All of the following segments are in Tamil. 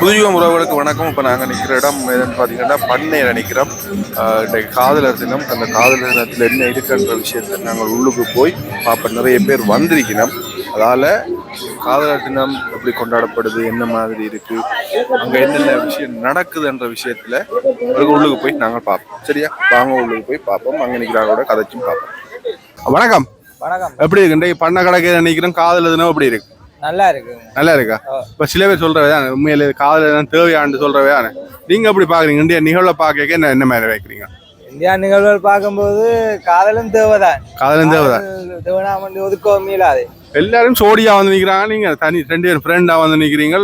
புதுயுகம் உறவுகளுக்கு வணக்கம். இப்போ நாங்கள் நிற்கிற இடம் எதுன்னு பார்த்தீங்கன்னா பண்ணையில் நிற்கிறோம் இன்றைக்கு காதலர் தினம். அந்த காதலர் தினத்தில் என்ன இருக்குன்ற விஷயத்தை நாங்கள் உள்ளுக்கு போய் பார்ப்போம். நிறைய பேர் வந்திருக்கணும் அதால் காதலர் தினம் எப்படி கொண்டாடப்படுது என்ன மாதிரி இருக்கு அங்கே என்னென்ன விஷயம் நடக்குதுன்ற விஷயத்தில் உள்ளுக்கு போய் நாங்கள் பார்ப்போம். சரியா? வாங்க உள்ளுக்கு போய் பார்ப்போம். அங்கே நிற்கிறாங்களோட கதைச்சும் பார்ப்போம். வணக்கம். வணக்கம். எப்படி இருக்கு? இன்றைக்கு பண்ணை கடைக்கு நினைக்கிறோம் காதலர் தினம் எப்படி இருக்கு? நல்லா இருக்குங்க நல்லா இருக்கா. இப்ப சில பேர் சொல்றவே தானே உண்மையில காதல் தான் தேவையான்னு சொல்றவே தானே நீங்க எப்படி பாக்குறீங்க? இந்திய நிகழ்வை பார்க்க என்ன என்ன மாதிரி வைக்கிறீங்க? இந்தியா நிகழ்வுகள் பார்க்கும்போது காதலும் தேவைதான். காதலும் தேவைதான். தேவைனா வந்து ஒதுக்கவும் மீளாது எல்லாரும் சோடியா வந்து நிக்கிறாங்க. நீங்க தனி ரெண்டு பேரும் ஃப்ரெண்டா வந்து நிக்கிறீங்க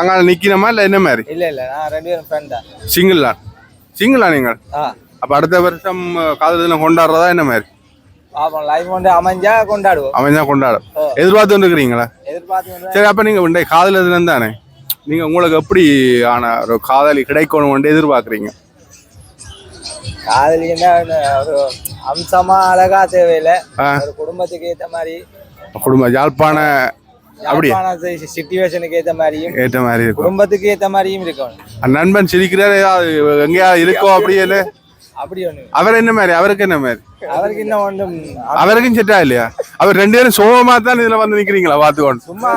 அங்க நிக்கணுமா இல்ல என்ன மாதிரி? இல்ல இல்ல நான் ரெண்டு பேரும் ஃப்ரெண்ட் தான் சிங்கிளா சிங்கிளா நீங்கள் அப்ப அடுத்த வருஷம் காதல் தினம் கொண்டாடுறதா என்ன மாதிரி? பாப்போம் லைஃப் வந்து அமைஞ்சா கொண்டாடுவோம். தான் கொண்டாடும். எதிர்பார்த்து வந்துருக்கிறீங்களா சரி அப்ப நீங்க இன்றைய காதல் தினம் தானே? நீங்க உங்களுக்கு எப்படி ஆன ஒரு காதலி கிடைக்கணும் எதிர்பார்க்குறீங்க? காதலின்னா ஒரு அம்சமா அழகா தேவையில்லை. ஒரு குடும்பத்துக்கு ஏத்த மாதிரி குடும்ப யாழ்ப்பாண அப்படியா சிச்சுவேஷனுக்கு ஏத்த மாதிரியும் ஏற்ற மாதிரி இருக்கும். குடும்பத்துக்கு ஏத்த மாதிரியும் இருக்கணும். அந்த நண்பன் சிரிக்கிறாரு எங்கேயாவது இருக்கோ அப்படியே அவர் என்ன மாதிரி? அவருக்கு என்ன மாதிரி? அவருக்கு இன்னும் ஒன்றும் அவருக்கும் செட்டா இல்லையா? அவர் ரெண்டு பேரும் சோகமா தான் இதுல வந்து நிக்கிறீங்களா பாத்துக்கோண்டு சும்மா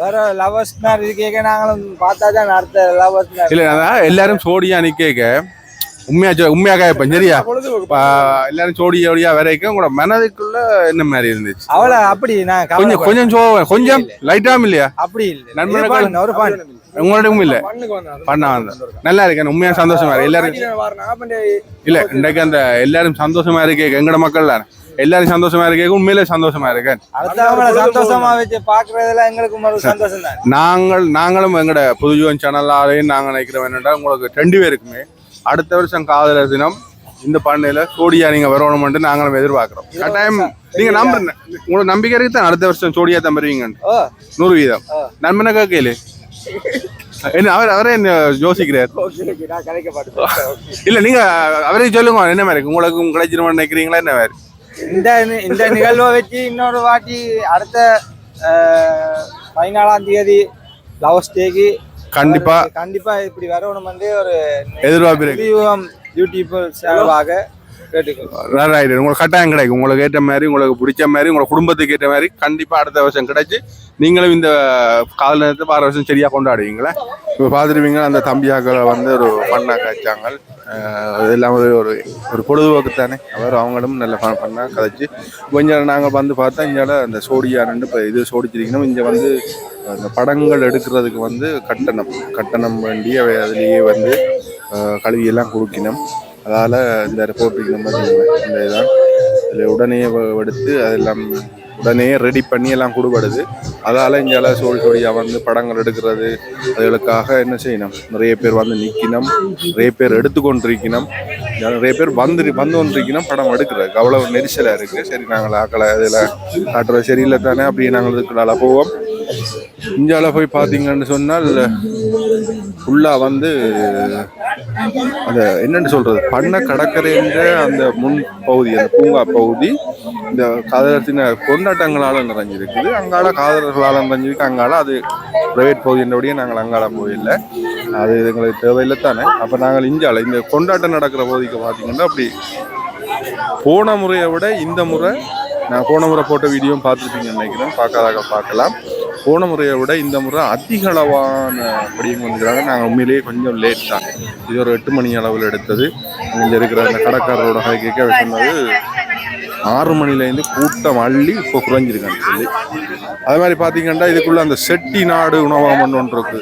வேற லவர்ஸ் மாதிரி கேட்க நாங்களும் பார்த்தா தான் அடுத்த லவர்ஸ் இல்ல எல்லாரும் சோடியா நிக்க உண்மையா சொ- உண்மையா கேட்பேன் சரியா? எல்லாரும் சோடி ஜோடியா வரைக்கும் உங்களோட மனதுக்குள்ள என்ன மாதிரி இருந்துச்சு? அவள அப்படி நான் கொஞ்சம். கொஞ்சம் சோ கொஞ்சம் லைட்டாவும் இல்லையா? அப்படி இல்ல. நண்பர்கள் ஒரு பான் இல்ல. பண்ண வந்த நல்லா இருக்கு உண்மையா சந்தோஷமா இருக்கு. எல்லாரும் இல்ல இன்றைக்கு அந்த எல்லாரும் சந்தோஷமா இருக்கே எங்கட மக்கள் எல்லாரும் சந்தோஷமா இருக்கே உண்மையிலே சந்தோஷமா இருக்கேன். சந்தோஷமா வச்சு பாக்குறதுல எங்களுக்கு ஒரு சந்தோஷம் தான் நாங்கள் நாங்களும் எங்கட புதுஜுவன் சேனலாலையும் நாங்கள் நினைக்கிறோம் என்னடா உங்களுக்கு ரெண்டு பேருக்குமே அடுத்த வருஷம் காதலர் தினம். இந்த பண்ணையில சோடியா நீங்க வரணும்னு நாங்களும் எதிர்பார்க்கிறோம். கட்டாயம் நீங்க நம்ப உங்களுக்கு நம்பிக்கை இருக்கு தான் அடுத்த வருஷம் சோடியா தான் வருவீங்கன்னு ஓ நூறு வீதம். நண்பனை கேட்கல. என்ன அவர் அவரே என்ன யோசிக்கிறார்? இல்ல நீங்க அவரே சொல்லுங்க என்ன மாதிரி இருக்கு? உங்களுக்கு கிடைச்சிருவோம் நினைக்கிறீங்களா என்ன மாதிரி? இந்த இந்த நிகழ்வை வச்சு இன்னொரு வாட்டி அடுத்த பதினாலாம் தேதி லவர்ஸ் டேக்கு கண்டிப்பா கண்டிப்பா இப்படி வரணும் வந்து ஒரு எதிர்பார்ப்பு இருக்கு. புதியுகம் யூடியூப் சேனலாக ரைட் உங்களுக்கு கட்டாயம் கிடைக்கும். உங்களுக்கு ஏற்ற மாதிரி உங்களுக்கு பிடிச்ச மாதிரி உங்களோட குடும்பத்துக்கு ஏற்ற மாதிரி கண்டிப்பாக அடுத்த வருஷம் கிடைச்சி நீங்களும் இந்த காதல் நேரத்தை பார வருஷம் சரியாக கொண்டாடுவீங்களே? இப்போ பார்த்துருவீங்க அந்த தம்பியாக்களை வந்து ஒரு பண்ணா கதைச்சாங்க. அஹ் ஒரு ஒரு ஒரு பொழுதுபோக்கு தானே. அவர் அவங்களும் நல்ல பண்ணா கதைச்சு கொஞ்சம் நாங்கள் வந்து பார்த்தா இங்கே அந்த சோடியா ரெண்டு இப்போ இது சோடிச்சிருக்கணும். இங்கே வந்து அந்த படங்கள் எடுக்கிறதுக்கு வந்து கட்டணம் கட்டணம் வேண்டிய அதுலேயே வந்து கழுவியெல்லாம் கொடுக்கணும். அதால் இந்த போட்டிருக்கணும் நம்ம இந்த இதான். இதில் உடனே எடுத்து அதெல்லாம் உடனே ரெடி பண்ணி எல்லாம் கொடுபடுது. அதால் இங்கே சோழி சோழியாக வந்து படங்கள் எடுக்கிறது அதுகளுக்காக என்ன செய்யணும்? நிறைய பேர் வந்து நிற்கணும் நிறைய பேர் எடுத்துக்கொண்டிருக்கணும். நிறைய பேர் வந்து வந்து கொண்டிருக்கணும் படம் எடுக்கிறதுக்கு. அவ்வளோ நெரிசலாக இருக்குது சரி நாங்கள் ஆக்களை அதில் காட்டுறது சரியில்லை தானே அப்படியே நாங்கள் இதுக்குள்ளால போவோம். இந்தியாவில் போய் பார்த்தீங்கன்னு சொன்னால் ஃபுல்லாக வந்து அந்த என்னென்னு சொல்றது? பண்ண கடற்கரைன்ற அந்த முன் பகுதி அந்த பூங்கா பகுதி இந்த காதலத்தின கொண்டாட்டங்களால் நிறைஞ்சிருக்குது. அங்கால காதலர்களால் நிறைஞ்சிருக்கு. அங்கால அது பிரைவேட் பகுதியின்றபடியே நாங்கள் அங்கால போயில்லை. அது எங்களுக்கு தேவையில்லை தானே. அப்போ நாங்கள் இந்தியாவில் இந்த கொண்டாட்டம் நடக்கிற பகுதிக்கு பார்த்தீங்கன்னா அப்படி போன முறையை விட இந்த முறை நான் போன முறை போட்ட வீடியோவும் பார்த்துருப்பீங்கன்னு நினைக்கிறேன். பார்க்காதாக பார்க்கலாம். போன முறையை விட இந்த முறை அதிக அளவான படியும் வந்துக்கிறாங்க நாங்கள் உண்மையிலேயே கொஞ்சம் லேட் தான். இது ஒரு எட்டு மணி அளவில் எடுத்தது. இங்கே இருக்கிற அந்த கடைக்காரரோட கேட்க சொன்னது ஆறு மணிலேருந்து கூட்டம் அள்ளி இப்போ குறைஞ்சிருக்கான்னு சொல்லி. அது மாதிரி பார்த்தீங்கன்னா இதுக்குள்ளே அந்த செட்டி நாடு உணவகம் ஒன்று இருக்கு.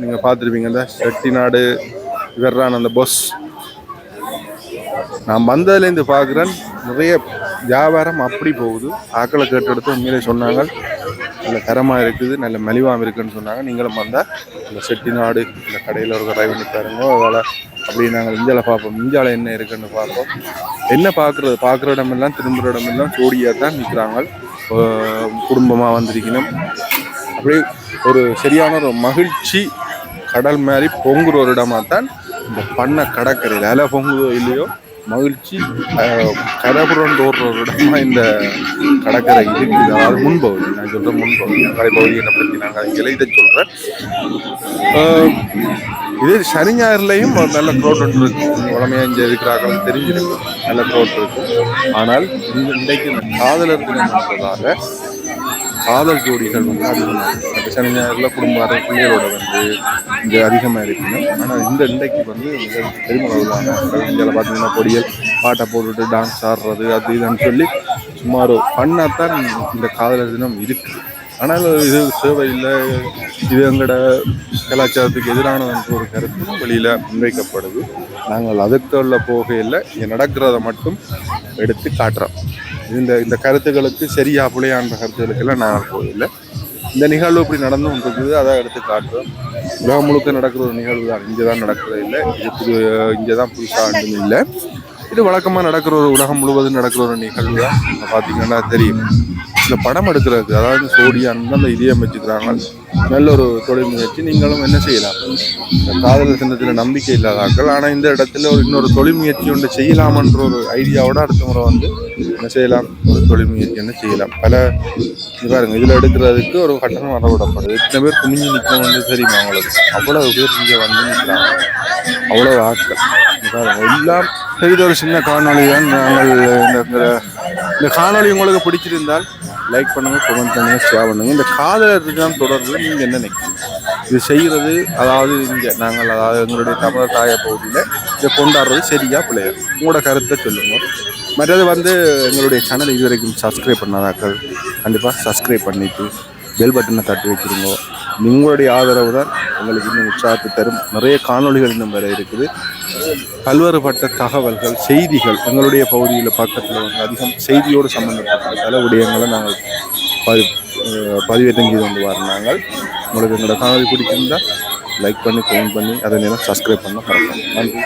நீங்கள் பார்த்துருப்பீங்க இந்த செட்டி நாடு இவர்தான் அந்த பஸ் நான் வந்ததுலேருந்து பார்க்குறேன் நிறைய வியாபாரம் அப்படி போகுது. ஆக்களை கேட்டெடுத்து உண்மையிலே சொன்னாங்க. நல்ல தரமாக இருக்குது நல்ல மலிவாகவும் இருக்குதுன்னு சொன்னாங்க. நீங்களும் வந்தால் இந்த செட்டிநாடு இந்த கடையில் ஒரு டிரைவ் பண்ணி பாருங்க. அதனால் அப்படி நாங்கள் இந்தியாவில் பார்ப்போம். இந்தியாவில் என்ன இருக்குன்னு பார்ப்போம். என்ன பார்க்குறது? பார்க்குற இடமெல்லாம் திரும்புகிற இடமெல்லாம் ஜோடியாக தான் நிற்கிறாங்க குடும்பமாக வந்திருக்கணும். அப்படியே ஒரு சரியான ஒரு மகிழ்ச்சி கடல் மாதிரி பொங்குற ஒரு இடமா தான் இந்த பண்ண கடற்கரையில். அலை பொங்குதோ இல்லையோ மகிழ்ச்சி. அஹ், கரைபுரண்டு இடமா இந்த கடற்கரை இருக்குது அதாவது முன்பகுதி. நான் சொல்கிறேன் முன்பகுதி. கரைப்பகுதியை பற்றி நாங்கள் இங்கே இதை சொல்கிறேன் இது சனி ஞாயிறுலையும் நல்ல க்ரௌட் ஒன்று இருக்கு. உடமையாக இங்கே இருக்கிறார்கள் தெரிஞ்சிருக்கும். நல்ல க்ரௌட் இருக்கும் ஆனால் இன்றைக்கு காதலர் தினம் என்பதாக காதல் ஜோடிகள் வந்து அதிகமாக மற்ற சனி ஞாயிறில் குடும்ப பிள்ளைகளோட வந்து இங்கே அதிகமாக இருக்கணும் ஆனால் இந்த இன்றைக்கு வந்து மிக பெருமளவிலான இந்தியாவில் பார்த்தீங்கன்னா பொடியல் பாட்டை போட்டுட்டு டான்ஸ் ஆடுறது அது இதுன்னு சொல்லி சுமார் ஃபன்னாக தான் இந்த காதலர் தினம் இருக்குது ஆனால் இது சேவையில் இது எங்களோட கலாச்சாரத்துக்கு எதிரான ஒரு கருத்து வெளியில் முன்வைக்கப்படுது. நாங்கள் அதுக்குள்ள போகையில் இங்கே நடக்கிறத மட்டும் எடுத்து காட்டுறோம். இந்த இந்த கருத்துக்களுக்கு சரியா புலையான்ற கருத்துக்களுக்கெல்லாம் நாங்கள் போகவில்லை. இந்த நிகழ்வு இப்படி நடந்து கொண்டிருக்குது அதை எடுத்து காட்டுறோம். உலகம் முழுக்க நடக்கிற ஒரு நிகழ்வு தான். இங்கே தான் நடக்கிறது இல்லை. இது புது இங்கே தான் புதுசாக இல்லை. இது வழக்கமாக நடக்கிற ஒரு உலகம் முழுவதும் நடக்கிற ஒரு நிகழ்வு தான். பார்த்தீங்கன்னா தெரியும். இந்த படம் எடுக்கிறதுக்கு அதாவது சோடியான் அந்த இதே அமைச்சுக்கிறாங்க நல்ல ஒரு தொழில் முயற்சி. நீங்களும் என்ன செய்யலாம்? இந்த சின்னத்தில் நம்பிக்கை இல்லாதாக்கள் ஆனால் இந்த இடத்துல ஒரு இன்னொரு தொழில் முயற்சி ஒன்று செய்யலாமன்ற ஒரு ஐடியாவோட அடுத்த முறை வந்து என்ன செய்யலாம்? ஒரு தொழில் முயற்சி என்ன செய்யலாம்? பல பாருங்க இதில் எடுக்கிறதுக்கு ஒரு கட்டணம் வரவிடப்படுது எத்தனை பேர் குனிஞ்சு வந்து தெரியுமா அவங்களுக்கு அவ்வளோ பேர் இங்கே வந்து நிற்கிறாங்க அவ்வளோ ஆட்கள். இங்க பாருங்க எல்லாம் பெரிய ஒரு சின்ன காணொலி தான் நாங்கள் இந்த இந்த- உங்களுக்கு பிடிச்சிருந்தால் லைக் பண்ணுங்கள் கமெண்ட் பண்ணுங்கள் ஷேர் பண்ணுங்கள் இந்த காதலர்கள் தினம் தொடர்பில் நீங்கள் என்ன நினைக்கிறீங்க? இது செய்கிறது அதாவது இங்கே நாங்கள் அதாவது எங்களுடைய தமிழர் தாய பகுதியில் இதை கொண்டாடுறது சரியா பிள்ளையா? உங்களோட கருத்தை சொல்லுங்க. மற்றது வந்து எங்களுடைய சேனல் இது வரைக்கும் சப்ஸ்கிரைப் பண்ணாதாக்கள் கண்டிப்பாக சப்ஸ்கிரைப் பண்ணிவிட்டு பெல் பட்டனை தட்டி வச்சுருங்க. உங்களுடைய ஆதரவு தான் எங்களுக்கு இன்னும் உற்சாகத்தை தரும். நிறைய காணொளிகள் இன்னும் வேறு இருக்குது. பல்வேறுபட்ட தகவல்கள் செய்திகள் எங்களுடைய பகுதியில் பக்கத்தில் வந்து அதிகம் செய்தியோடு சம்மந்தப்பட்ட பல விடயங்களை நாங்கள் பதி அஹ் பதிவேற்றம் செய்து கொண்டு உங்களுக்கு எங்களோட காணொலி பிடிச்சிருந்தால் லைக் பண்ணி கமெண்ட் பண்ணி அதை நேரம் சப்ஸ்கிரைப் பண்ண மறக்காம நன்றி